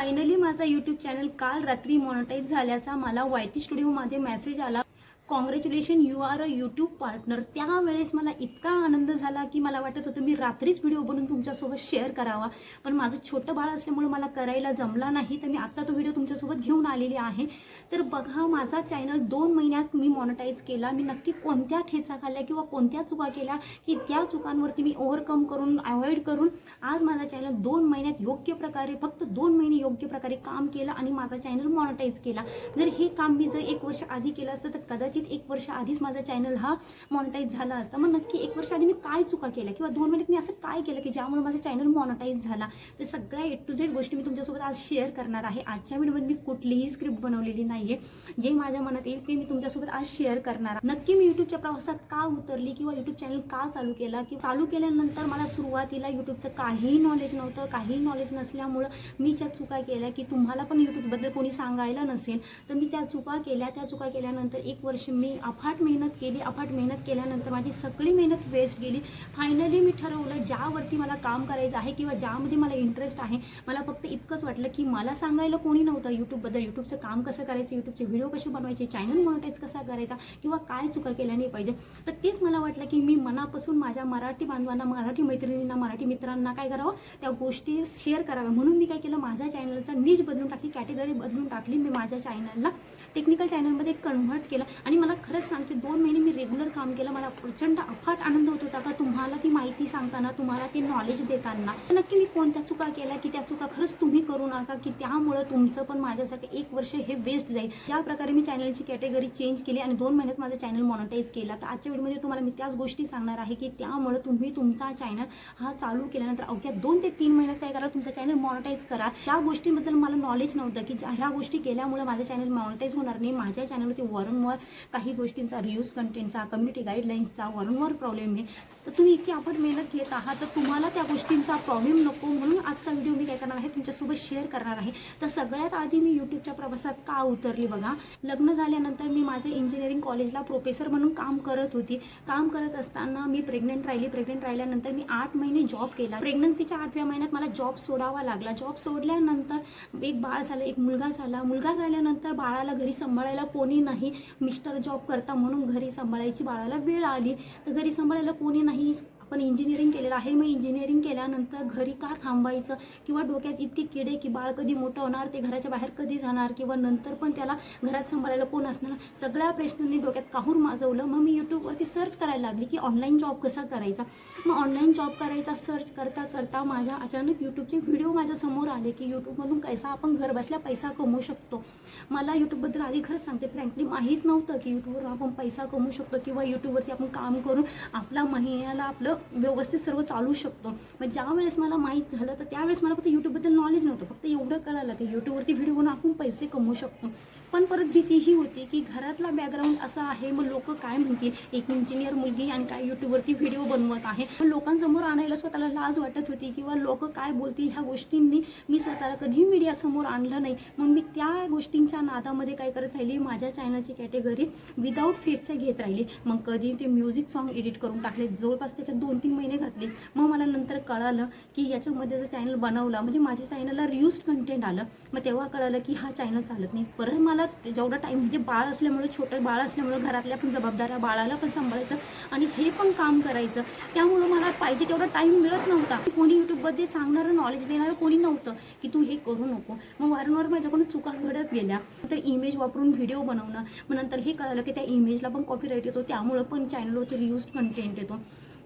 Finally माझा YouTube channel काल रात्री मॉनिटाईज झाल्याचा मला वाय टी स्टुडिओमध्ये मेसेज आला. Congratulation you are a YouTube partner त्यावेळेस मला इतका आनंद झाला की मला वाटत होतं मी रात्रीच व्हिडिओ बनवून तुमच्यासोबत शेअर करावा. पण माझं छोटं बाळ असल्यामुळे मला करायला जमला नाही. तर मी आत्ता तो व्हिडिओ तुमच्यासोबत घेऊन आलेली आहे. तर बघा माझा चॅनल दोन महिन्यात मी मॉनिटाईज केला. मी नक्की कोणत्या ठेचा खाल्ल्या किंवा कोणत्या चुका केल्या की त्या चुकांवरती मी ओव्हरकम करून अवॉइड करून आज माझा चॅनल दोन महिन्यात योग्य प्रकारे फक्त दोन महिने योग्य प्रकारे काम केलं आणि माझा चॅनल मॉनिटाईज केला. जर हे काम मी जर एक वर्ष आधी केलं असतं तर कदाचित एक वर्ष आधीच माझा चॅनल हा मॉनिटाईज झाला असता. मग नक्की एक वर्ष आधी मी काय चुका केल्या किंवा दोन महिन्यात मी असं काय केलं की ज्यामुळे माझा चॅनल मॉनिटाईज झाला? तर सगळ्या ए टू झेड गोष्टी मी तुमच्यासोबत आज शेअर करणार आहे. आजच्या व्हिडिओमध्ये मी कुठलीही स्क्रिप्ट बनवलेली नाही आहे जे माझ्या मनात येईल ते मी तुमच्यासोबत आज शेअर करणार नक्की मी यूट्यूबच्या प्रवासात का उतरली किंवा यूट्यूब चॅनल का चालू केला की चालू केल्यानंतर मला सुरुवातीला यूट्यूबचं काहीही नॉलेज नव्हतं काहीही नॉलेज नसल्यामुळं मी ज्या चुका केल्या की तुम्हाला पण यूट्यूबबद्दल कोणी सांगायला नसेल तर मी त्या चुका केल्या. त्या चुका केल्यानंतर एक वर्ष मी अफाट मेहनत केली. अफाट मेहनत केल्यानंतर माझी सगळी मेहनत वेस्ट गेली. फायनली मी ठरवलं ज्यावरती मला काम करायचं आहे किंवा ज्यामध्ये मला इंटरेस्ट आहे मला फक्त इतकंच वाटलं की मला सांगायला कोणी नव्हतं यूट्यूबबद्दल यूट्यूबचं काम कसं करायचं? यूट्यूबचे व्हिडिओ कसे बनवायचे चॅनल मॉनिटाईज कसा करायचा किंवा काय चुका केल्या नाही पाहिजे. तर तेच मला वाटलं की मी मनापासून माझ्या मराठी बांधवांना मराठी मैत्रिणींना मराठी मित्रांना काय करावं? त्या गोष्टी शेअर कराव्या. म्हणून मी काय केलं माझ्या चॅनलचा नीच बदलून टाकली कॅटेगरी बदलून टाकली. मी माझ्या चॅनलला टेक्निकल चॅनलमध्ये कन्व्हर्ट केलं. आणि मला खरंच सांगते दोन महिने मी रेग्युलर काम केलं. मला प्रचंड अफाट आनंद होत होता का तुम्हाला ती माहिती सांगताना तुम्हाला ते नॉलेज देताना. तर नक्की मी कोणत्या चुका केल्या की त्या चुका खरंच तुम्ही करू नका की त्यामुळं तुमचं पण माझ्यासाठी एक वर्ष हे वेस्ट जाईल ज्या प्रकारे मी चॅनलची कॅटेगरी चेंज केली आणि दोन महिन्यात माझं चॅनल मॉनिटाईज केला तर आजच्या व्हिडिओमध्ये तुम्हाला मी त्याच गोष्टी सांगणार आहे की त्यामुळं तुम्ही तुमचा चॅनल हा चालू केल्यानंतर अवघ्या दोन ते तीन महिन्यात काय करा तुमचा चॅनल मॉनिटाईज करा. त्या गोष्टींबद्दल मला नॉलेज नव्हतं की ज्या ह्या गोष्टी केल्यामुळे माझं चॅनल मॉनिटाईज होणार नाही. माझ्या चॅनलवरती वारंवार काही गोष्टींचा रिव्ह्यूज कंटेंटचा कम्युनिटी गाईडलाईन्सचा वारंवार प्रॉब्लेम आहे. तर तुम्ही इतकी आपण मेहनत घेत आहात तर तुम्हाला त्या गोष्टींचा प्रॉब्लेम नको म्हणून आजचा व्हिडिओ मी काय करणार आहे तुमच्यासोबत शेअर करणार आहे. तर सगळ्यात आधी मी यूट्यूबच्या प्रवासात का उतरली बघा. लग्न झाल्यानंतर मी माझे इंजिनिअरिंग कॉलेजला प्रोफेसर म्हणून काम करत होती. काम करत असताना मी प्रेग्नेंट राहिली. प्रेग्नेंट राहिल्यानंतर मी आठ महिने जॉब केला. प्रेग्नन्सीच्या आठव्या महिन्यात मला जॉब सोडावा लागला. जॉब सोडल्यानंतर एक बाळ झालं एक मुलगा झाला. मुलगा झाल्यानंतर बाळाला घरी सांभाळायला कोणी नाही. मिस्टर जॉब करता म्हणून घरी सांभाळायची बाळाला वेळ आली. तर घरी सांभाळायला कोणी नाही. please पण इंजिनिअरिंग केलेलं आहे. मग इंजिनिअरिंग केल्यानंतर घरी का थांबायचं? किंवा डोक्यात इतके किडे की बाळ कधी मोठं होणार ते घराच्या बाहेर कधी जाणार? किंवा नंतर पण त्याला घरात सांभाळायला कोण असणार? सगळ्या प्रश्नांनी डोक्यात काहूर माजवलं. मग मी यूट्यूबवरती सर्च करायला लागली की ऑनलाईन जॉब कसा करायचा? मग ऑनलाईन जॉब करायचा सर्च करता करता माझ्या अचानक यूट्यूबचे व्हिडिओ माझ्यासमोर आले की यूट्यूबमधून कैसा आपण घर बसल्या पैसा कमवू शकतो? मला यूट्यूबबद्दल आधी खरंच सांगते. फ्रँकली माहीत नव्हतं की यूट्यूबवर आपण पैसा कमवू शकतो किंवा यूट्यूबवरती आपण काम करून आपला महिन्याला आपलं व्यवस्थित सर्व चालू शकतो. मग ज्या वेळेस मला माहीत झालं तर त्यावेळेस मला फक्त यूट्यूबबद्दल नॉलेज नव्हतं. फक्त एवढं कळालं की यूट्यूबवरती व्हिडिओ बनवून आपण पैसे कमवू शकतो. पण परत भीती ही होती की घरातला बॅकग्राऊंड असा आहे मग लोक काय म्हणतील? एक इंजिनियर मुलगी आणि काय यूट्यूबवरती व्हिडिओ बनवत आहे. लोकांसमोर आणायला स्वतःला लाज वाटत होती किंवा लोक काय बोलतील ह्या गोष्टींनी मी स्वतःला कधीही मीडियासमोर आणलं नाही. मग मी त्या गोष्टींच्या नादामध्ये काय करत राहिली? माझ्या चॅनलची कॅटेगरी विदाऊट फेसच्या घेत राहिली. मग कधी ते म्युझिक सॉन्ग एडिट करून टाकले. जवळपास त्याच्यात दोन तीन महिने घातले. मग मला नंतर कळालं की याच्यामध्ये जर चॅनल बनवला म्हणजे माझ्या चॅनलला रियूज कंटेंट आलं मग तेव्हा कळालं की हा चॅनल चालत नाही. परत मला जेवढा टाईम म्हणजे बाळ असल्यामुळे छोटं बाळ असल्यामुळं घरातल्या पण जबाबदाऱ्या बाळाला पण सांभाळायचं आणि हे पण काम करायचं. त्यामुळं मला पाहिजे तेवढा टाईम मिळत नव्हता. कोणी यूट्यूबमध्ये सांगणारं नॉलेज देणारं कोणी नव्हतं की तू हे करू नको. मग वारंवार माझ्याकडून चुका घडत गेल्या. तर इमेज वापरून व्हिडिओ बनवणं. मग नंतर हे कळालं की त्या इमेजला पण कॉपीराईट येतो. त्यामुळं पण चॅनलवरती रियूज कंटेंट येतो.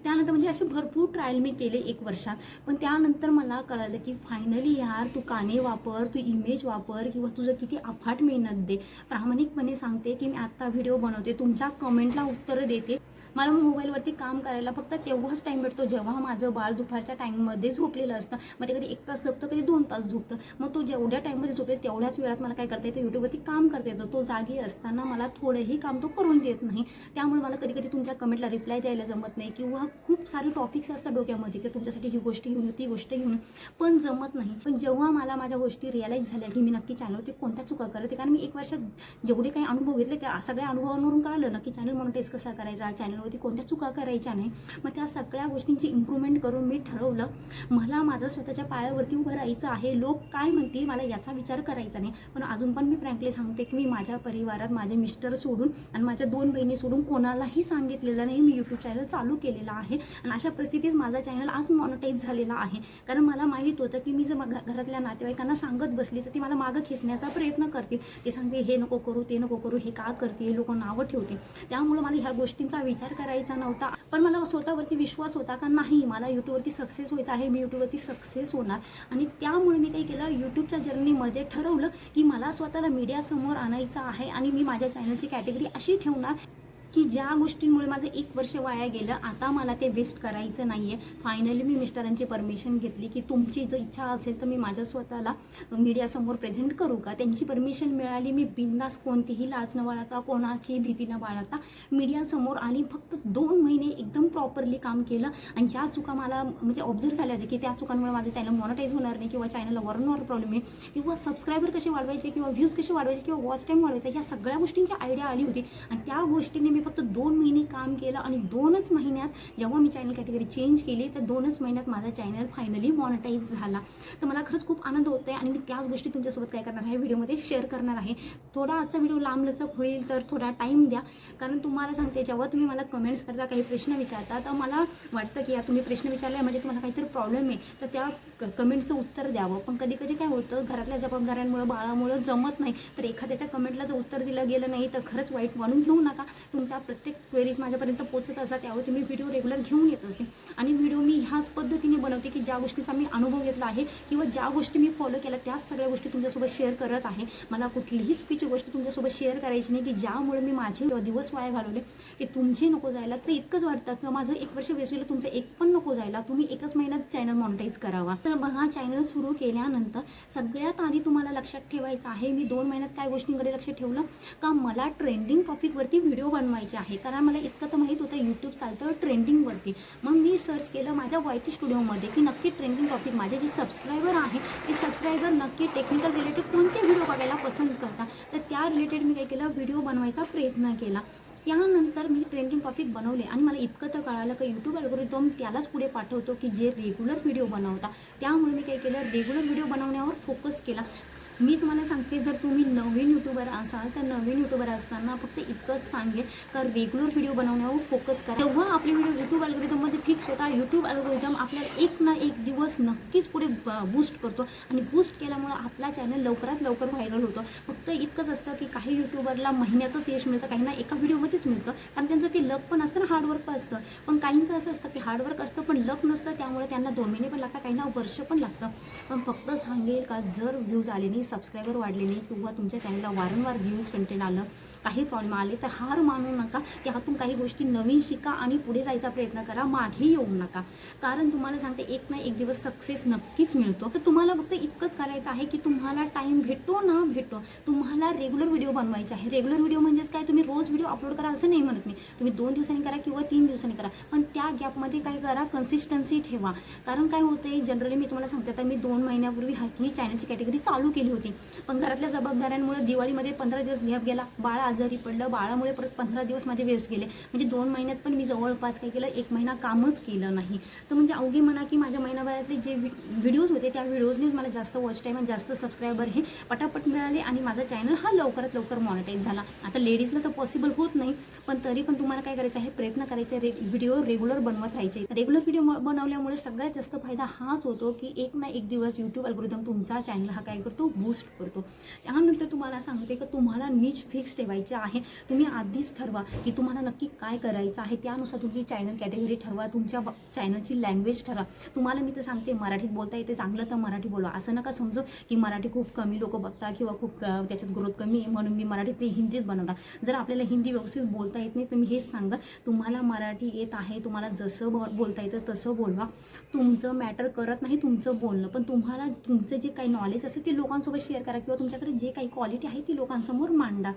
त्यानंतर म्हणजे असे भरपूर ट्रायल मी केले एक वर्षात. पण त्यानंतर मला कळालं की फायनली यार तू काने वापर तू इमेज वापर किंवा तुझं किती अफाट मेहनत दे. प्रामाणिकपणे सांगते की मी आत्ता व्हिडिओ बनवते तुमच्या कमेंटला उत्तरं देते. मला मोबाईलवरती काम करायला फक्त तेव्हाच टाईम भेटतो जेव्हा माझं बाळ दुपारच्या टाईममध्ये झोपलेलं असतं. मग ते कधी एक तास झोपतं कधी दोन तास झोपतं. मग तो जेवढ्या टाईममध्ये झोपेल तेवढ्याच वेळात मला काय करता येतं? यूट्यूबवरती काम करता येतं. तो जागी असताना मला थोडंही काम तो करून देत नाही. त्यामुळे मला कधी कधी तुमच्या कमेंटला रिप्लाय द्यायला जमत नाही किंवा खूप सारे टॉपिक्स असतात डोक्यामध्ये की तुमच्यासाठी ही गोष्ट घेऊन ती गोष्ट घेऊन. पण जमत नाही. पण जेव्हा मला माझ्या गोष्टी रिअलाईज झाल्या की मी नक्की चॅनलवरती कोणत्या चुका करते कारण मी एक वर्षात जेवढे काही अनुभव घेतले त्या सगळ्या अनुभवांवरून कळालं नक्की चॅनल चॅनल टेस्ट कसा करायचा चॅनल होती कोणत्या चुका करायच्या नाही मग त्या सगळ्या गोष्टींची इम्प्रूव्हमेंट करून मी ठरवलं मला माझं स्वतःच्या पायावरती उभं राहायचं आहे. लोक काय म्हणतील मला याचा विचार करायचा नाही. पण अजून पण मी फ्रँकली सांगते की मी माझ्या परिवारात माझे मिस्टर सोडून आणि माझ्या दोन बहिणी सोडून कोणालाही सांगितलेलं नाही. मी यूट्यूब चॅनल चालू केलेलं आहे आणि अशा परिस्थितीत माझा चॅनल आज मॉनिटाईज झालेला आहे. कारण मला माहीत होतं की मी जर घरातल्या नातेवाईकांना सांगत बसली तर ती मला मागं खेचण्याचा प्रयत्न करतील. ते सांगते हे नको करू ते नको करू हे का करते? लोक नावं ठेवते त्यामुळे मला ह्या गोष्टींचा विचार करायचा नव्हता. पण मला स्वतःवरती विश्वास होता का नाही? मला यूट्यूबवरती सक्सेस व्हायचं आहे मी यूट्यूबवरती सक्सेस होणार. आणि त्यामुळे मी काही केलं यूट्यूबच्या जर्नीमध्ये ठरवलं की मला स्वतःला मीडियासमोर आणायचं आहे आणि मी माझ्या चॅनलची कॅटेगरी अशी ठेवणार की ज्या गोष्टींमुळे माझं एक वर्ष वाया गेलं आता मला ते वेस्ट करायचं नाही आहे फायनली मी मिस्टरांची परमिशन घेतली की तुमची जर इच्छा असेल तर मी माझ्या स्वतःला मीडियासमोर प्रेझेंट करू का? त्यांची परमिशन मिळाली मी बिंदास कोणतीही लाज न बाळगता कोणाची भीती न बाळगता मीडियासमोर आणि फक्त दोन महिने एकदम प्रॉपरली काम केलं. आणि ज्या चुका मला म्हणजे ऑब्झर्व झाल्या होत्या की त्या चुकांमुळे माझं चॅनल मॉनिटाईज होणार नाही किंवा चॅनलला वारंवार प्रॉब्लेम आहे. किंवा सबस्क्रायबर कसे वाढवायचे किंवा व्ह्यूज कसे वाढवायचे किंवा वॉच टाईम वाढवायचा ह्या सगळ्या गोष्टींची आयडिया आली होती. आणि त्या गोष्टीने मी फक्त दोन महिने काम केलं आणि दोनच महिन्यात जेव्हा मी चॅनल कॅटेगरी चेंज केली तर दोनच महिन्यात माझा चॅनल फायनली मॉनिटाईज झाला. तर मला खरंच खूप आनंद होतो आहे आणि मी त्याच गोष्टी तुमच्यासोबत काय करणार आहे व्हिडिओमध्ये शेअर करणार आहे. थोडा आजचा व्हिडिओ लांबलचक होईल तर थोडा टाईम द्या. कारण तुम्हाला सांगते जेव्हा तुम्ही मला कमेंट्स करता काही प्रश्न विचारता तर मला वाटतं की या तुम्ही प्रश्न विचारला म्हणजे तुम्हाला काहीतरी प्रॉब्लेम आहे. तर त्या क- कमेंटचं उत्तर द्यावं. पण कधी कधी काय होतं घरातल्या जबाबदाऱ्यांमुळं बाळामुळं जमत नाही. तर एखाद्याच्या कमेंटला जर उत्तर दिलं गेलं नाही तर खरंच वाईट वाढून घेऊ नका. तुमच्या प्रत्येक क्वेरीज माझ्यापर्यंत पोचत असतात त्यावरती मी व्हिडिओ रेग्युलर घेऊन येत असते. आणि व्हिडिओ मी ह्याच पद्धतीने बनवते की ज्या गोष्टीचा मी अनुभव घेतला आहे किंवा ज्या गोष्टी मी फॉलो केल्या त्याच सगळ्या गोष्टी तुमच्यासोबत शेअर करत आहे. मला कुठलीही चुकीची गोष्ट तुमच्यासोबत शेअर करायची नाही की ज्यामुळे मी माझे दिवस वाया घालवले की तुमचे नको जायला. तर इतकंच वाटतं की माझं एक वर्ष वेस्ट गेलं तुमचं एक पण नको जायला. तुम्ही एकच महिन्यात चॅनल मॉनिटाईज करावा. तर बघा चॅनल सुरू केल्यानंतर सगळ्यात आधी तुम्हाला लक्षात ठेवायचं आहे मी दोन महिन्यात काय गोष्टींकडे लक्ष ठेवलं? का मला ट्रेंडिंग टॉपिकवरती व्हिडिओ बनवायचे आहे. कारण मला इतकं तर माहीत होतं यूट्यूब चालतं ट्रेंडिंगवरती. मग मी सर्च केलं माझ्या वायटी स्टुडिओमध्ये की नक्की ट्रेंडिंग टॉपिक माझे जे सबस्क्रायबर आहे ते सबस्क्रायबर नक्की टेक्निकल रिलेटेड कोणते व्हिडिओ बघायला पसंत करतात? तर त्या रिलेटेड मी काय केलं व्हिडिओ बनवायचा प्रयत्न केला. त्यानंतर मी ट्रेंडिंग टॉपिक बनवले आणि मला इतकं तर कळालं की यूट्यूब अल्गोरिदम त्यालाच पुढे पाठवतो की जे रेग्युलर व्हिडिओ बनवता त्यामुळे मी काय केलं रेग्युलर व्हिडिओ बनवण्यावर फोकस केला. मी तुम्हाला सांगते जर तुम्ही नवीन यूट्यूबर असाल तर नवीन यूट्यूबर असताना फक्त इतकंच सांगेल तर रेग्युलर व्हिडिओ बनवण्यावर फोकस करा. तेव्हा आपले व्हिडिओ यूट्यूब अल्गोरिदममध्ये फिक्स होता यूट्यूब अल्गोरिदम आपल्याला एक ना एक दिवस नक्कीच पुढे बूस्ट करतो आणि बूस्ट केल्यामुळे आपला चॅनल लवकरात लवकर व्हायरल होतं. फक्त इतकंच असतं की काही यूट्यूबरला महिन्यातच यश मिळतं काहींना एका व्हिडिओमध्येच मिळतं कारण त्यांचं ते लक पण असतं ना हार्डवर्क पण असतं. पण काहींचं असं असतं की हार्डवर्क असतं पण लक नसतं त्यामुळे त्यांना दोन महिने पण लागतात काहींना वर्ष पण लागतं. पण फक्त सांगेल का जर व्ह्यूज आले नाही सबस्क्रायबर वाढले नाही किंवा तुमच्या चॅनलला वारंवार व्ह्यूज कंटेंट आलं काही प्रॉब्लेम आले तर हार मानू नका. त्यातून काही गोष्टी नवीन शिका आणि पुढे जायचा प्रयत्न करा. मागे येऊ नका. कारण तुम्हाला सांगते एक ना एक दिवस सक्सेस नक्कीच मिळतो. तर तुम्हाला फक्त इतकंच करायचं आहे की तुम्हाला टाईम भेटो ना भेटो. तुम्हाला रेग्युलर व्हिडिओ बनवायचे आहे. रेग्युलर व्हिडिओ म्हणजेच काय? तुम्ही रोज व्हिडिओ अपलोड करा असं नाही म्हणत मी. तुम्ही दोन दिवसांनी करा किंवा तीन दिवसांनी करा. पण त्या गॅपमध्ये काय करा? कन्सिस्टन्सी ठेवा. कारण काय होते जनरली मी तुम्हाला सांगते आता मी दोन महिन्यापूर्वी ही चॅनलची कॅटेगरी चालू केली होती. पण घरातल्या जबाबदाऱ्यांमुळे दिवाळीमध्ये पंधरा दिवस गॅप गेला. बाळा आजारी पडलं बाळामुळे परत पंधरा दिवस माझे वेस्ट गेले. म्हणजे दोन महिन्यात पण मी जवळपास काय केलं एक महिना कामच केलं नाही. तर म्हणजे अवघी म्हणा की माझ्या महिनाभरातले जे व्हिडिओज होते त्या व्हिडिओजनेच मला जास्त वॉच टाईम आणि जास्त सबस्क्रायबर हे पटापट मिळाले आणि माझा चॅनल हा लवकरात लवकर मॉनिटाईज झाला. आता लेडीजला तर पॉसिबल होत नाही पण तरी पण तुम्हाला काय करायचं आहे प्रयत्न करायचे रे व्हिडिओ रेग्युलर बनवत राहायचे. रेग्युलर व्हिडिओ बनवल्यामुळे सगळ्यात जास्त फायदा हाच होतो की एक ना एक दिवस यूट्यूब अल्गोरिदम तुमचा चॅनल हा काय करतो बूस्ट करतो. त्यानंतर तुम्हाला सांगते की तुम्हाला नीच फिक्स ठेवायची आहे तुम्ही आधीच ठरवा की तुम्हाला नक्की काय करायचं आहे. त्यानुसार तुमची चॅनल कॅटेगरी ठरवा तुमच्या चॅनलची लँग्वेज ठरवा. तुम्हाला मी तर सांगते मराठीत बोलता येते चांगलं तर मराठी बोला. असं नका समजू की मराठी खूप कमी लोक बघता किंवा खूप त्याच्यात ग्रोथ कमी आहे म्हणून मी मराठीत ते हिंदीत बनवणार. जर आपल्याला हिंदी व्यवस्थित बोलता येत नाही तर मी हेच सांगा. तुम्हाला मराठी येत आहे तुम्हाला जसं बोलता येतं तसं बोलवा. तुमचं मॅटर करत नाही तुमचं बोलणं. पण तुम्हाला तुमचं जे काही नॉलेज असेल ते लोकांसोबत शेअर करा किंवा तुमच्याकडे जे काही क्वालिटी आहे ती लोकांसमोर मांडा.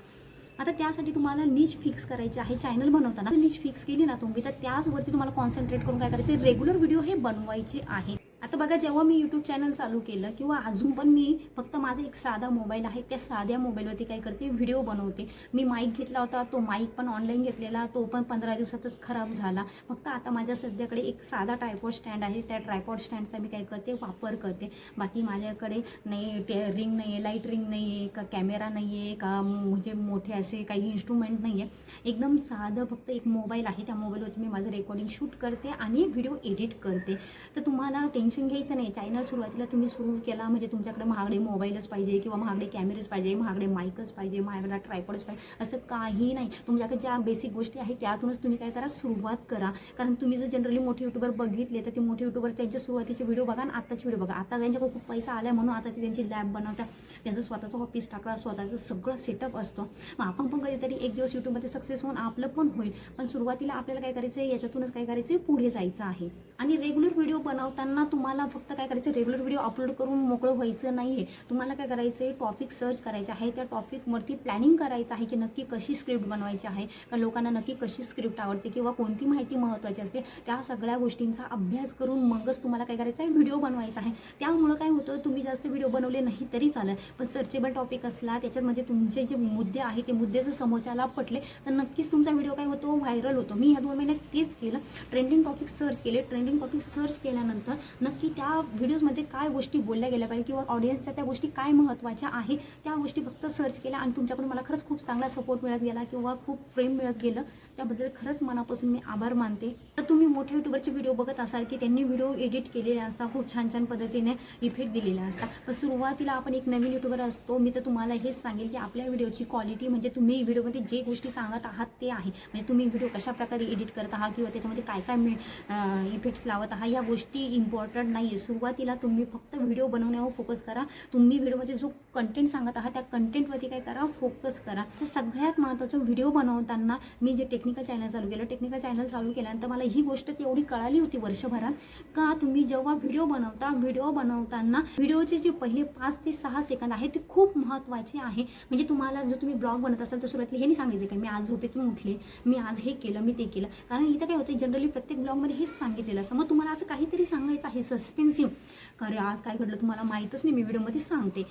आता त्यासाठी तुम्हाला नीच फिक्स करायची आहे चॅनल बनवताना. नीच फिक्स केली ना तुम्ही तर त्याचवरती तुम्हाला कॉन्सन्ट्रेट करून काय करायचं रेग्युलर व्हिडिओ हे बनवायचे आहे. आता बघा जेव्हा मी यूट्यूब चॅनल चालू केलं किंवा अजून पण मी फक्त माझा एक साधा मोबाईल आहे त्या साध्या मोबाईलवरती काय करते व्हिडिओ बनवते. मी माईक घेतला होता तो माईक पण ऑनलाईन घेतलेला तो पण पंधरा दिवसातच खराब झाला. फक्त आता माझ्या सध्याकडे एक साधा ट्रायपॉड स्टँड आहे त्या ट्रायपॉड स्टँडचा मी काय करते वापर करते. बाकी माझ्याकडे नाही ते रिंग नाही आहे लाइट रिंग नाही आहे का कॅमेरा नाही आहे का म्हणजे मोठे असे काही इन्स्ट्रुमेंट नाही आहे एकदम साधं फक्त एक मोबाईल आहे त्या मोबाईलवरती मी माझं रेकॉर्डिंग शूट करते आणि व्हिडिओ एडिट करते. तर तुम्हाला टेन्शन घ्यायचं नाही. चॅनल सुरुवातीला तुम्ही सुरू केला म्हणजे तुमच्याकडे महागडे मोबाईलच पाहिजे किंवा महागडे कॅमेरेज पाहिजे महागडे माईकच पाहिजे महागडा ट्रायपॉडच पाहिजे असं काही नाही. तुमच्याकडे ज्या बेसिक गोष्टी आहेत त्यातूनच तुम्ही काय करा सुरुवात करा. कारण तुम्ही जर जनरली मोठे युट्यूबर बघितले तर ते मोठे युट्यूबर त्यांच्या सुरुवातीचे व्हिडिओ बघा आणि आत्ताचे व्हिडिओ बघा. आता त्यांच्याकडे खूप पैसा आला म्हणून आता ते त्यांची लॅब बनवतात. त्यांचं स्वतःचं ऑफिस टाकतात स्वतःचं सगळं सेटअप असतं. मग आपण पण कधीतरी एक दिवस यूट्यूबमध्ये सक्सेस होऊन आपलं पण होईल. पण सुरुवातीला आपल्याला काय करायचं आहे याच्यातूनच काय करायचं आहे पुढे जायचं आहे. आणि रेग्युलर व्हिडिओ बनवताना तुम्हाला फक्त काय करायचं रेग्युलर व्हिडिओ अपलोड करून मोकळं व्हायचं नाही आहे तुम्हाला काय करायचं आहे टॉपिक सर्च करायचं आहे त्या टॉपिकवरती प्लॅनिंग करायचं आहे की नक्की कशी स्क्रिप्ट बनवायची आहे का लोकांना नक्की कशी स्क्रिप्ट आवडते किंवा कोणती माहिती महत्त्वाची असते त्या सगळ्या गोष्टींचा अभ्यास करून मगच तुम्हाला काय करायचं आहे व्हिडिओ बनवायचा आहे. त्यामुळं काय होतं तुम्ही जास्त व्हिडिओ बनवले नाही तरी चालेल पण सर्चेबल टॉपिक असला त्याच्यामध्ये तुमचे जे मुद्दे आहे ते मुद्दे जर समोरच्याला पटले तर नक्कीच तुमचा व्हिडिओ काय होतो व्हायरल होतो. मी ह्या दोन महिन्यात तेच केलं. ट्रेंडिंग टॉपिक सर्च केले ट्रेंडिंग टॉपिक सर्च केल्यानंतर नक्की त्या व्हिडिओजमध्ये काय गोष्टी बोलल्या गेल्या पाहिजे किंवा ऑडियन्सच्या त्या गोष्टी काय महत्त्वाच्या आहे त्या गोष्टी फक्त सर्च केल्या आणि तुमच्याकडून मला खरंच खूप चांगला सपोर्ट मिळत गेला किंवा खूप प्रेम मिळत गेलं. त्याबद्दल खरंच मनापासून मी आभार मानते. तर तुम्ही मोठ्या युट्यूबरचे व्हिडिओ बघत असाल की त्यांनी व्हिडिओ एडिट केलेले असतात खूप छान छान पद्धतीने इफेक्ट दिलेले असतात. पण सुरुवातीला आपण एक नवीन युट्यूबर असतो मी तर तुम्हाला हेच सांगेल की आपल्या व्हिडिओची क्वालिटी म्हणजे तुम्ही व्हिडिओमध्ये जे गोष्टी सांगत आहात ते आहे. म्हणजे तुम्ही व्हिडिओ कशा प्रकारे एडिट करत आहात किंवा त्याच्यामध्ये काय काय मी इफेक्ट्स लावत आहात या गोष्टी इम्पॉर्टंट नाही आहे सुरुवातीला तुम्ही फक्त व्हिडिओ बनवण्यावर फोकस करा. तुम्ही व्हिडिओमध्ये जो कंटेंट सांगत आहात त्या कंटेंटवरती काय करा फोकस करा. तर सगळ्यात महत्त्वाचं व्हिडिओ बनवताना मी जे टेक्निकल चॅनल चालू केलं टेक्निकल चॅनल चालू केल्यानंतर मला ही गोष्ट तेवढी कळाली होती वर्षभरात. का तुम्ही जेव्हा व्हिडिओ बनवता व्हिडिओ बनवताना व्हिडिओचे जे पहिले पाच ते सहा सेकंद आहे ते खूप महत्त्वाचे आहे. म्हणजे तुम्हाला जर तुम्ही ब्लॉग बनत असाल तर सुरुवातीला हे नाही सांगायचं काय मी आज झोपेतून उठले मी आज हे केलं मी ते केलं. कारण इथं काय होतं जनरली प्रत्येक ब्लॉगमध्ये हेच सांगितलेलं असं मग तुम्हाला असं काहीतरी सांगायचं आहे सस्पेन्सिव्ह अरे आज काय घडलं तुम्हाला माहीतच नाही मी व्हिडिओमध्ये सांगते.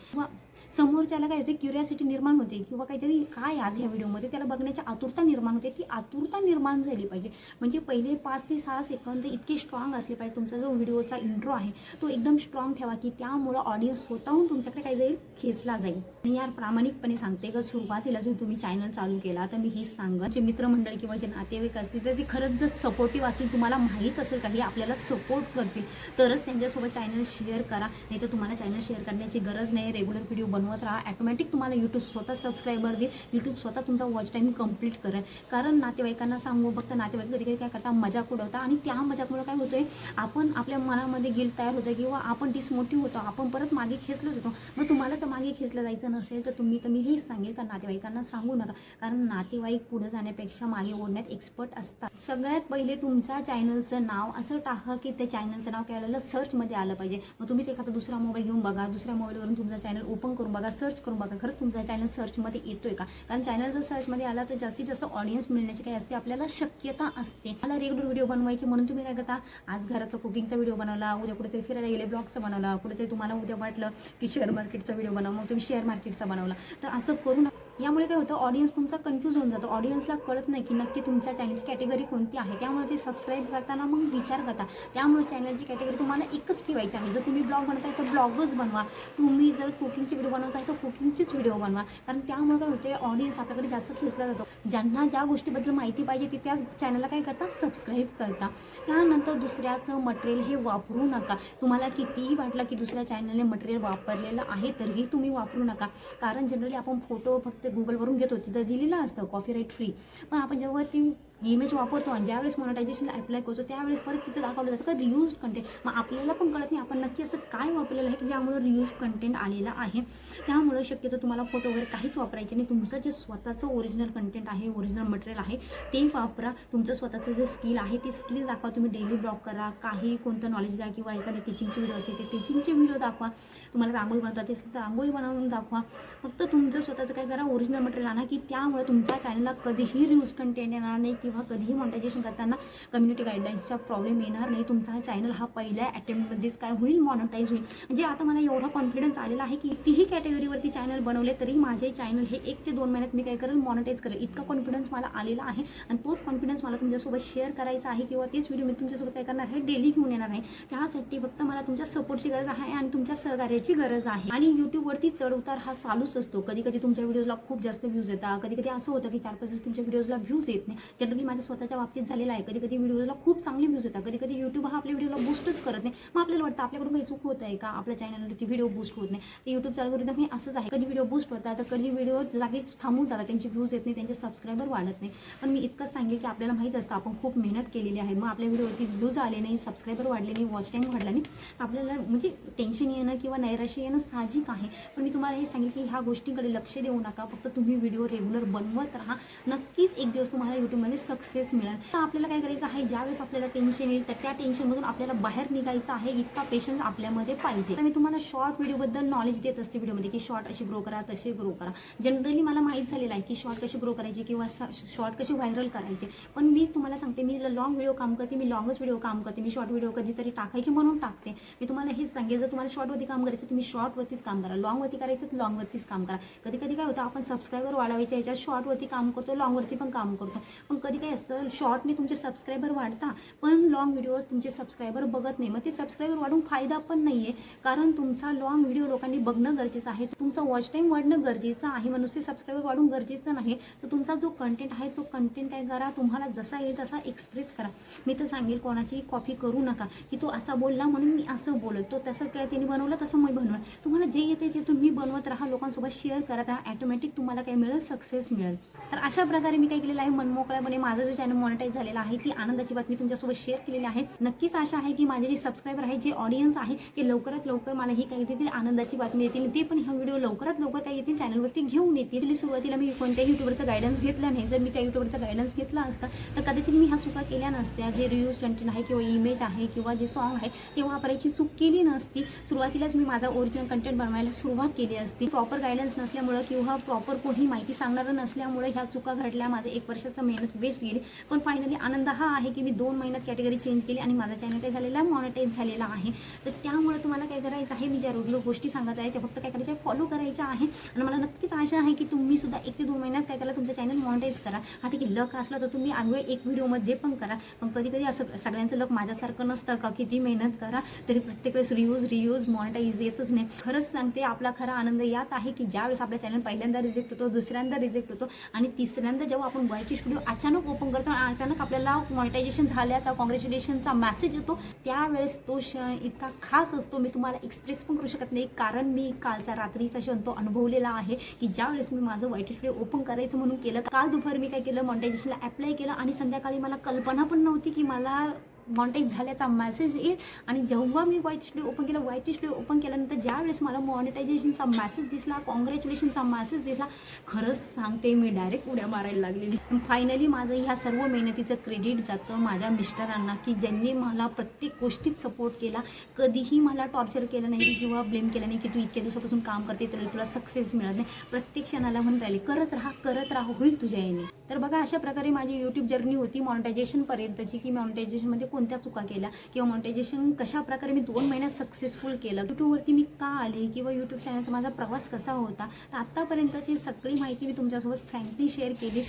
समोरच्याला काय होते क्युरियासिटी निर्माण होते किंवा काहीतरी काय आज ह्या व्हिडिओमध्ये त्याला बघण्याची आतुरता निर्माण होते. ती आतुरता निर्माण झाली पाहिजे. म्हणजे पहिले पाच ते सहा सेकंद इतके स्ट्रॉंग असले पाहिजे. तुमचा जो व्हिडिओचा इंट्रो आहे तो एकदम स्ट्रॉंग ठेवा की त्यामुळं ऑडियन्स स्वतःहून तुमच्याकडे काय जाईल? खेचला जाईल. मी यार प्रामाणिकपणे सांगते का सुरुवातीला जो तुम्ही चॅनल चालू केला तर मी हेच सांगा जे मित्रमंडळ किंवा जे नातेवाईक असतील तर ते खरंच जर सपोर्टिव्ह असतील तुम्हाला माहीत असेल काही आपल्याला सपोर्ट करतील. तरच त्यांच्यासोबत चॅनल शेअर करा. नाही तर तुम्हाला चॅनल शेअर करण्याची गरज नाही. रेग्युलर व्हिडिओ बनवत राहा. ॲटोमॅटिक तुम्हाला यूट्यूब स्वतः सबस्क्रायबर दे यूट्यूब स्वतः तुमचा वॉच टाईम कंप्लीट करेल. कारण नातेवाईकांना सांगू फक्त नातेवाईक कधी कधी काय करता मजाक उडवता आणि त्या मजाकमुळे काय होतंय आपण आपल्या मनामध्ये गिल्ट तयार होतं किंवा आपण डिसमोटिव्ह होतो. आपण परत मागे खेचलोच होतो. मग तुम्हाला तर मागे खेचलं जायचं नसेल तर तुम्ही तर मी हेच सांगेल का नातेवाईकांना सांगू नका कारण नातेवाईक पुढे जाण्यापेक्षा मागे ओढण्यात एक्सपर्ट असतात. सगळ्यात पहिले तुमचा चॅनलचं नाव असं टाका की त्या चॅनलचं नाव काय आलेलं सर्चमध्ये आलं पाहिजे. मग तुम्हीच एखादा दुसरा मोबाईल घेऊन बघा. दुसऱ्या मोबाईलवरून तुमचा चॅनल ओपन करून बघा. सर्च करून बघा. खरंच तुमचा चॅनल सर्चमध्ये येतोय का? कारण चॅनल जर सर्चमध्ये आला तर जास्तीत जास्त ऑडियन्स मिळण्याची काय असते. आपल्याला शक्यता असते. मला रेग्युलर व्हिडिओ बनवायचे म्हणून तुम्ही काय करता? आज घरातला कुकिंगचा व्हिडिओ बनवला. उद्या कुठेतरी फिरायला गेले ब्लॉगचा बनवला. कुठेतरी तुम्हाला उद्या वाटलं की शेअर मार्केटचा व्हिडिओ बनवा. मग तुम्ही शेअर मार्केट मार्केटचा बनवला. तर असं करून यामुळे काय होतं ऑडियन्स तुमचा कन्फ्यूज होऊन जातो. ऑडियन्सला कळत नाही की नक्की तुमच्या चॅनलची कॅटेगरी कोणती आहे. त्यामुळे ते सबस्क्राईब करताना मग विचार करता. त्यामुळे चॅनलची कॅटेगरी तुम्हाला एकच ठेवायची आहे. जर तुम्ही ब्लॉग बनवताय तर ब्लॉगच बनवा. तुम्ही जर कुकिंगचे व्हिडिओ बनवताय तर कुकिंगचेच व्हिडिओ बनवा. कारण त्यामुळे काय होते ऑडियन्स आपल्याकडे जास्त खेचला जातो. ज्यांना ज्या गोष्टीबद्दल माहिती पाहिजे ती त्याच चॅनलला काय करता सबस्क्राईब करता. त्यानंतर दुसऱ्याचं मटेरियल हे वापरू नका. तुम्हाला कितीही वाटलं की दुसऱ्या चॅनलने मटेरियल वापरलेलं आहे तरीही तुम्ही वापरू नका. कारण जनरली आपण फोटो फक्त गुगलवरून घेतो तिथं दिलेलं असतं कॉपीराईट फ्री पण आपण जेव्हा ती इमेज वापरतो आणि ज्यावेळेस मॉनिटायझेशन अप्लाय करतो त्यावेळेस परत तिथे दाखवलं जातं का रियूज कंटेंट मग आपल्याला पण कळत नाही आपण नक्की असं काय वापरलेलं आहे की ज्यामुळं रियूज कंटेंट आलेलं आहे. त्यामुळं शक्यतो तुम्हाला फोटो वगैरे काहीच वापरायचे नाही. तुमचं जे स्वतःचं ओरिजिनल कंटेंट आहे ओरिजिनल मटेरियल आहे ते वापरा. तुमचं स्वतःचं जे स्किल आहे ते स्किल दाखवा. तुम्ही डेली ब्लॉग करा काही कोणतं नॉलेज द्या किंवा एखादी टीचिंगचे व्हिडिओ असते ते टीचिंगचे व्हिडिओ दाखवा. तुम्हाला रांगोळी बनवतात ते असेल तर रांगोळी बनवून दाखवा. फक्त तुमचं स्वतःचं काय करा ओरिजिनल मटेरियल आणा की त्यामुळे तुमच्या चॅनलला कधीही रियूज कंटेंट येणार नाही किंवा कधीही मॉनिटायझेशन करताना कम्युनिटी गाईडलाईन्सचा प्रॉब्लेम येणार नाही. तुमचा हा चॅनल हा पहिल्या अटेम्प्टमध्येच काय होईल? मॉनिटाईज होईल. म्हणजे आता मला एवढा कॉन्फिडन्स आलेला आहे की कितीही कॅटेगरीवरती चॅनल बनवले तरी माझे चॅनल हे एक ते दोन महिन्यात मी काय करेल? मॉनिटाईज करेल. इतका कॉन्फिडन्स मला आलेला आहे. आणि तोच कॉन्फिडन्स मला तुमच्यासोबत शेअर करायचा आहे किंवा तेच व्हिडिओ मी तुमच्यासोबत काय करणार आहे? डेली घेऊन येणार आहे. त्यासाठी फक्त मला तुमच्या सपोर्टची गरज आहे आणि तुमच्या सहकार्याची गरज आहे. आणि यूट्यूबवरती चढ उतार हा चालूच असतो. कधी कधी तुमच्या व्हिडिओला खूप जास्त व्ह्यूज येतात. कधी कधी असं होतं की चार पाच दिवस तुमच्या व्हिडिओजला व्ह्यूज येत नाही. जनरली माझ्या स्वतःच्या बाबतीत झालेलं आहे. कधी कधी व्हिडिओला खूप चांगले व्ह्यूज येतात. कधी कधी यूट्यूब हा आपल्या व्हिडिओला बूस्टच करत नाही. मग आपल्याला वाटतं आपल्याकडून काही चूक होत आहे का? आपल्या चॅनलवरती व्हिडिओ बूस्ट होत नाही. तर यूट्यूब अल्गोरिदम हे असंच आहे. कधी व्हिडिओ बूस्ट होतात तर कधी व्हिडिओ जागीच थांबून जातात. त्यांचे व्ह्यूज येत नाही त्यांचे सबस्क्रायबर वाढत नाही. पण मी इतकंच सांगेल की आपल्याला माहीत असतं आपण खूप मेहनत केलेली आहे. मग आपल्या व्हिडिओवरती व्ह्यूज आले नाही सबस्क्रायबर वाढले नाही वॉच टाईम वाढला नाही. तर आपल्याला म्हणजे टेन्शन येणं किंवा नैराश्य येणं साहजिक आहे. पण मी तुम्हाला हे सांगेल की ह्या गोष्टींकडे लक्ष देऊ नका. फक्त तुम्ही व्हिडिओ रेग्युलर बनवत राहा. नक्कीच एक दिवस तुम्हाला यूट्यूबमध्ये सक्सेस मिळेल. तर आपल्याला काय करायचं आहे ज्यावेळेस आपल्याला टेन्शन येईल तर त्या टेन्शनमधून आपल्याला बाहेर निघायचं आहे इतका पेशन्स आपल्यामध्ये पाहिजे. तर मी तुम्हाला शॉर्ट व्हिडिओबद्दल नॉलेज देत असते व्हिडिओमध्ये की शॉर्ट अशी ग्रो करा तसे ग्रो करा. जनरली मला माहीत झालेलं आहे की शॉर्ट कशी ग्रो करायची किंवा शॉर्ट कशी व्हायरल करायचे. पण मी तुम्हाला सांगते मी लॉंग व्हिडिओ काम करते मी लॉंगच व्हिडिओ काम करते मी शॉर्ट व्हिडिओ कधीतरी टाकायचे म्हणून टाकते. मी तुम्हाला हेच सांगेल जर तुम्हाला शॉर्टवरती काम करायचं तुम्ही शॉर्टवरतीच काम करा. लॉंगवरती करायचं तर लॉंगवरतीच काम करा. कधी कधी काय होतं आपण सबस्क्रायबर वाढवायच्या याच्यात शॉर्टवरती काम करतो लॉंगवरती पण काम करतो. पण कधी काय असतं शॉर्टने तुमचे सबस्क्रायबर वाढता पण लॉंग व्हिडिओज तुमचे सबस्क्रायबर बघत नाही. मग ते सबस्क्रायबर वाढून फायदा पण नाही आहे कारण तुमचा लॉंग व्हिडिओ लोकांनी बघणं गरजेचं आहे. तुमचा वॉच टाईम वाढणं गरजेचं आहे. मग नुसते सबस्क्रायबर वाढून गरजेचं नाही. तर तुमचा जो कंटेंट आहे तो कंटेंट काय करा? तुम्हाला जसा येईल तसा एक्सप्रेस करा. मी तर सांगेल कोणाची कॉपी करू नका. की तो असा बोलला म्हणून मी असं बोलत तो तसं काय त्यांनी बनवलं तसं मी बनवेल. तुम्हाला जे येते ते तुम्ही बनवत राहा. लोकांसोबत शेअर करत राहा. ॲटोमॅटिक तुम्हाला काय मिळेल? सक्सेस मिळेल. तर अशा प्रकारे मी काय केलेलं आहे? मनमोकळ्यापणे माझा जो चॅनल मॉनिटाईज झालेला आहे ती आनंदाची बातमी तुमच्यासोबत शेअर केलेली आहे. नक्कीच आशा आहे की माझे जे सबस्क्रायबर आहे जे ऑडियन्स आहे ते लवकरात लवकर मला ही काही देतील आनंदाची बातमी येतील ते पण हा व्हिडिओ लवकरात लवकर काय येतील चॅनलवरती घेऊन येतील. सुरुवातीला मी कोणत्याही युट्यूबरचं गायडन्स घेतलं नाही. जर मी त्या युट्यूबरचा गायडन्स घेतला असता तर कदाचित मी ह्या चुका केल्या नसत्या. जे रिव्ह्यूज कंटेंट आहे किंवा इमेज आहे किंवा जे सॉन्ग आहे ते वापरायची चूक केली नसती. सुरुवातीलाच मी माझा ओरिजिनल कंटेंट बनवायला सुरुवात केली असती. प्रॉपर गायडन्स नसल्यामुळं किंवा प्रॉपर कोणी माहिती सांगणारं नसल्यामुळे ह्या चुका घडल्या. माझं एक वर्षाचं मेहनत वेस्ट गेली. पण फायनली आनंद हा आहे की मी दोन महिन्यात कॅटेगरी चेंज केली आणि माझा चॅनल काय झालेला मॉनिटाईज झालेला आहे. तर त्यामुळे तुम्हाला काय करायचं आहे? मी ज्या रेग्युलर गोष्टी सांगत आहे त्या फक्त काय करायच्या फॉलो करायच्या आहे. आणि मला नक्कीच आशा आहे की तुम्ही सुद्धा एक ते दोन महिन्यात काय करा तुमचं चॅनल मॉनिटाईज करा. हा ठीक आहे लक असला तर तुम्ही आडवे एक व्हिडिओमध्ये पण करा. पण कधी कधी असं सगळ्यांचं लक माझ्यासारखं नसतं का? किती मेहनत करा तरी प्रत्येक वेळेस रिव्ह्यूज रिव्ह्यूज मॉनिटाईज येतच नाही. खरंच सांगते आपला खरा आनंद यात आहे की ज्यावेळेस आपला चॅनल पहिल्यांदा रिजेक्ट होतो दुसऱ्यांदा रिजेक्ट होतो आणि तिसऱ्यांदा जेव्हा आपण वायची स्टुडिओ अचानक ओपन करतो आणि अचानक आपल्याला मॉनिटायझेशन झाल्याचा कॉंग्रॅच्युलेशनचा मेसेज येतो. त्यावेळेस तो क्षण इतका खास असतो. मी तुम्हाला एक्सप्रेस पण करू शकत नाही. कारण मी कालचा रात्रीचा क्षण तो अनुभवलेला आहे की ज्यावेळेस मी माझं वाईट स्टुडिओ ओपन करायचं म्हणून केलं काल दुपारी मी काय केलं मॉनिटायझेशनला अप्लाय केलं आणि संध्याकाळी मला कल्पना पण नव्हती की मला मॉनिटाईज झाल्याचा मेसेज येईल. आणि जेव्हा मी वाईट स्टुडिओ ओपन केलं वाईट स्टुडिओ ओपन केल्यानंतर ज्यावेळेस मला मॉनिटायझेशनचा मेसेज दिसला कॉंग्रॅच्युलेशनचा मेसेज दिसला खरंच सांगते मी डायरेक्ट उड्या मारायला लागलेली. फायनली माझं ह्या सर्व मेहनतीचं क्रेडिट जातं माझ्या मिस्टरांना की ज्यांनी मला प्रत्येक गोष्टीत सपोर्ट केला. कधीही मला टॉर्चर केलं नाही किंवा ब्लेम केलं नाही की तू इतक्या दिवसापासून काम करते तरी तुला सक्सेस मिळत नाही. प्रत्येक क्षणाला म्हणून राहिले करत राहा करत राहा होईल तुझ्या याने. तर बघा अशा प्रकारे माझी यूट्यूब जर्नी होती मॉनिटायझेशनपर्यंतची की मॉनिटायझेशनमध्ये कोणत्या चुका केल्या किंवा मॉनिटायझेशन कशा प्रकारे मी दोन महिन्यात सक्सेसफुल केलं? यूट्यूबवरती मी का आले किंवा यूट्यूब चॅनलचा माझा प्रवास कसा होता? तर आत्तापर्यंतची सगळी माहिती मी तुमच्यासोबत फ्रँकली शेअर केली.